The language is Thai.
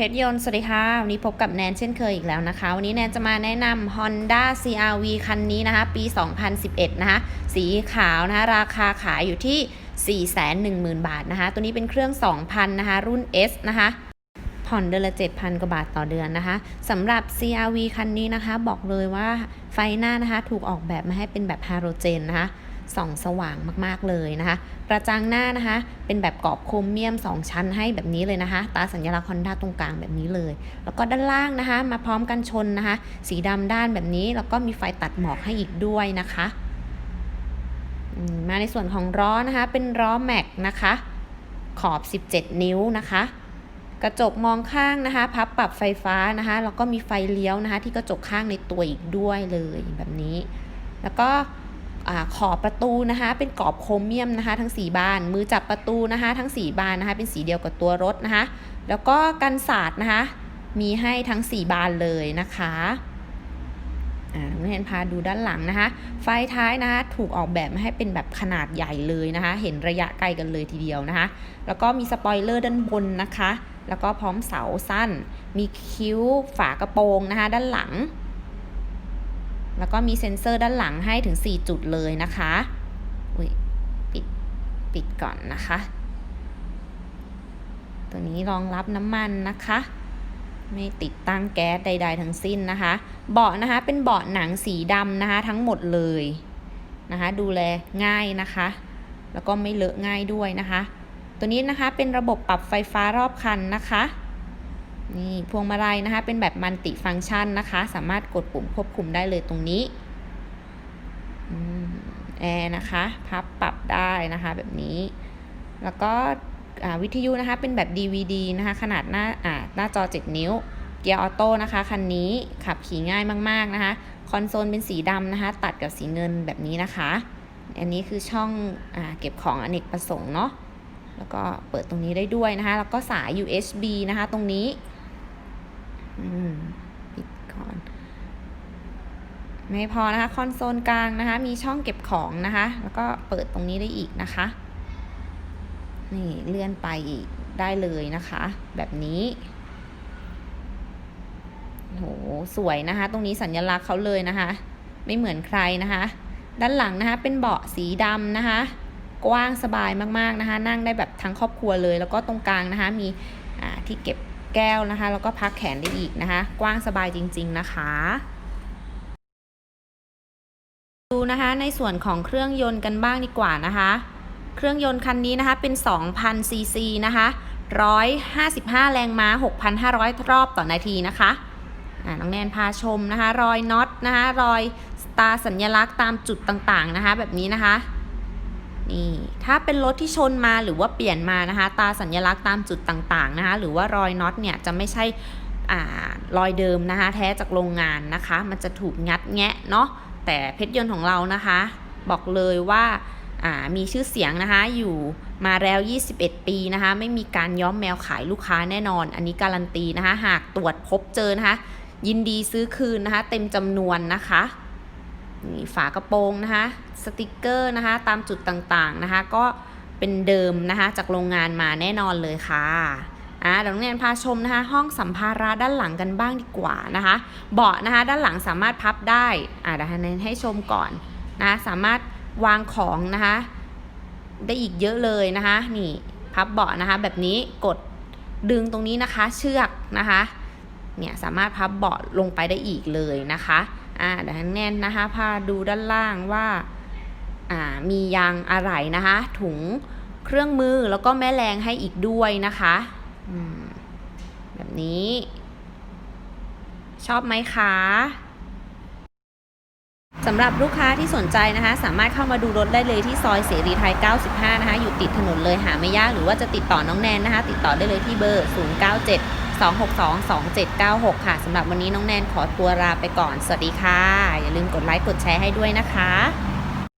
ชรยนต์สวัสดีค่ะ วันนี้พบกับแนนเช่นเคยอีกแล้วนะคะ วันนี้แนนจะมาแนะนำ Honda CRV คันนี้นะคะ ปี 2011 นะคะ สีขาวนะคะ ราคาขายอยู่ที่ 410,000 บาทนะคะ ตัวนี้เป็นเครื่อง 2,000 นะคะ รุ่น S นะคะ ผ่อนเดือนละ 7,000 กว่าบาทต่อเดือนนะคะสำหรับ CRV คันนี้นะคะ บอกเลยว่าไฟหน้านะคะ ถูกออกแบบมาให้เป็นแบบฮาโลเจนนะคะ ส่องสว่างมากๆเลยนะคะ กระจังหน้านะคะ เป็นแบบกรอบโครเมียม 2 ชั้นให้แบบนี้เลยนะคะ ตาสัญลักษณ์ฮอนด้าตรงกลางแบบนี้เลย แล้วก็ด้านล่างนะคะ มาพร้อมกันชนนะคะ สีดำด้านแบบนี้ แล้วก็มีไฟตัดหมอกให้อีกด้วยนะคะมมาในส่วนของล้อนะคะ เป็นล้อแม็กนะคะ ขอบ 17 นิ้วนะคะ กระจกมองข้างนะคะ พับปรับไฟฟ้านะคะ แล้วก็มีไฟเลี้ยวนะคะ ที่กระจกข้างในตัวอีกด้วยเลยแบบนี้ แล้วก็ อขอบประตูนะคะ เป็นกรอบโครเมียมนะคะ ทั้ง 4 บาน มือจับประตูนะคะ ทั้ง 4 บานนะคะ เป็นสีเดียวกับตัวรถนะคะ แล้วก็กันศาสตร์นะคะ มีให้ทั้ง 4 บานเลยนะคะอ่นเห็นพาดูด้านหลังนะคะ ไฟท้ายนะคะถูกออกแบบมาให้เป็นแบบขนาดใหญ่เลยนะคะ เห็นระยะไกลกันเลยทีเดียวนะคะ แล้วก็มีสปอยเลอร์ด้านบนนะคะ แล้วก็พร้อมเสาสั้น มีคิ้วฝากระโปรงนะคะ ด้านหลัง แล้วก็มีเซ็นเซอร์ด้านหลังให้ถึง 4 จุดเลยนะคะอุ้ยปิดปิดก่อนนะคะ ตัวนี้รองรับน้ำมันนะคะ ไม่ติดตั้งแก๊สใด ๆ ทั้งสิ้นนะคะ เบาะนะคะเป็นเบาะหนังสีดำนะคะ ทั้งหมดเลยนะคะ ดูแลง่ายนะคะ แล้วก็ไม่เลอะง่ายด้วยนะคะ ตัวนี้นะคะเป็นระบบปรับไฟฟ้ารอบคันนะคะ นี่พวงมาลัยนะคะ เป็นแบบมัลติฟังก์ชันนะคะ สามารถกดปุ่มควบคุมได้เลยตรงนี้อแอร์นะคะ พับปรับได้นะคะแบบนี้ แล้วก็วิทยุนะคะ เป็นแบบ DVD นะคะ ขนาดหน้าอ่าหน้าจอ 7 นิ้ว เกียร์ออโต้นะคะ คันนี้ขับขี่ง่ายมาก ๆ นะคะ คอนโซลเป็นสีดำนะคะ ตัดกับสีเงินแบบนี้นะคะ อันนี้คือช่องอเก็บของอเนกประสงค์เนาะแล้วก็เปิดตรงนี้ได้ด้วยนะคะ แล้วก็สาย USB นะคะ ตรงนี้ ปิดก่อน ไม่พอนะคะ คอนโซลกลางนะคะ มีช่องเก็บของนะคะ แล้วก็เปิดตรงนี้ได้อีกนะคะ นี่เลื่อนไปอีกได้เลยนะคะ แบบนี้โหสวยนะคะ ตรงนี้สัญลักษณ์เขาเลยนะคะ ไม่เหมือนใครนะคะ ด้านหลังนะคะ เป็นเบาะสีดำนะคะ กว้างสบายมากๆนะคะ นั่งได้แบบทั้งครอบครัวเลย แล้วก็ตรงกลางนะคะ มีที่เก็บ แก้วนะคะ แล้วก็พักแขนได้อีกนะคะ กว้างสบายจริง ๆ นะคะดูนะคะในส่วนของเครื่องยนต์กันบ้างดีกว่านะคะ เครื่องยนต์คันนี้นะคะเป็น2,000ซีซีนะคะ155 แรงม้า 6,500 รอบต่อนาทีนะคะน้องแนนพาชมนะคะ รอยน็อตนะคะ รอยสตาร์สัญลักษณ์ตามจุดต่างๆนะคะ แบบนี้นะคะ นี่ถ้าเป็นรถที่ชนมาหรือว่าเปลี่ยนมานะคะ ตาสัญลักษณ์ตามจุดต่างๆนะคะหรือว่ารอยน็อตเนี่ยจะไม่ใช่รอยเดิมนะคะ แท้จากโรงงานนะคะ มันจะถูกงัดแงะเนาะแต่เพชรยนต์ของเรานะคะ บอกเลยว่าอ่ามีชื่อเสียงนะคะอยู่มาแล้ว 21 ปีนะคะ ไม่มีการย้อมแมวขายลูกค้าแน่นอน อันนี้การันตีนะคะ หากตรวจพบเจอนะคะ ยินดีซื้อคืนนะคะ เต็มจำนวนนะคะ นี่ฝากระโปรงนะคะ สติกเกอร์นะคะ ตามจุดต่างๆนะคะ ก็เป็นเดิมนะคะ จากโรงงานมาแน่นอนเลยค่ะอ่าเดี๋ยวน้องแนนพาชมนะคะ ห้องสัมภาระด้านหลังกันบ้างดีกว่านะคะ เบาะนะคะ ด้านหลังสามารถพับได้อ่าเดี๋ยวแนนให้ชมก่อนนะสามารถวางของนะคะ ได้อีกเยอะเลยนะคะ นี่พับเบาะนะคะ แบบนี้กดดึงตรงนี้นะคะ เชือกนะคะ เนี่ยสามารถพับเบาะลงไปได้อีกเลยนะคะ อ่าเดี๋ยวแน่นนะคะพาดูด้านล่างว่าอ่ามียางอะไหล่นะคะ ถุงเครื่องมือแล้วก็แม่แรงให้อีกด้วยนะคะอืมแบบนี้ ชอบไหมคะสำหรับลูกค้าที่สนใจนะคะ สามารถเข้ามาดูรถได้เลยที่ซอยเสรีไทย 95 นะคะ อยู่ติดถนนเลยหาไม่ยากหรือว่าจะติดต่อน้องแนนนะคะ ติดต่อได้เลยที่เบอร์ 097 262 2796 ค่ะสำหรับวันนี้น้องแนนขอตัวลาไปก่อน สวัสดีค่ะ อย่าลืมกดไลค์กดแชร์ให้ด้วยนะคะ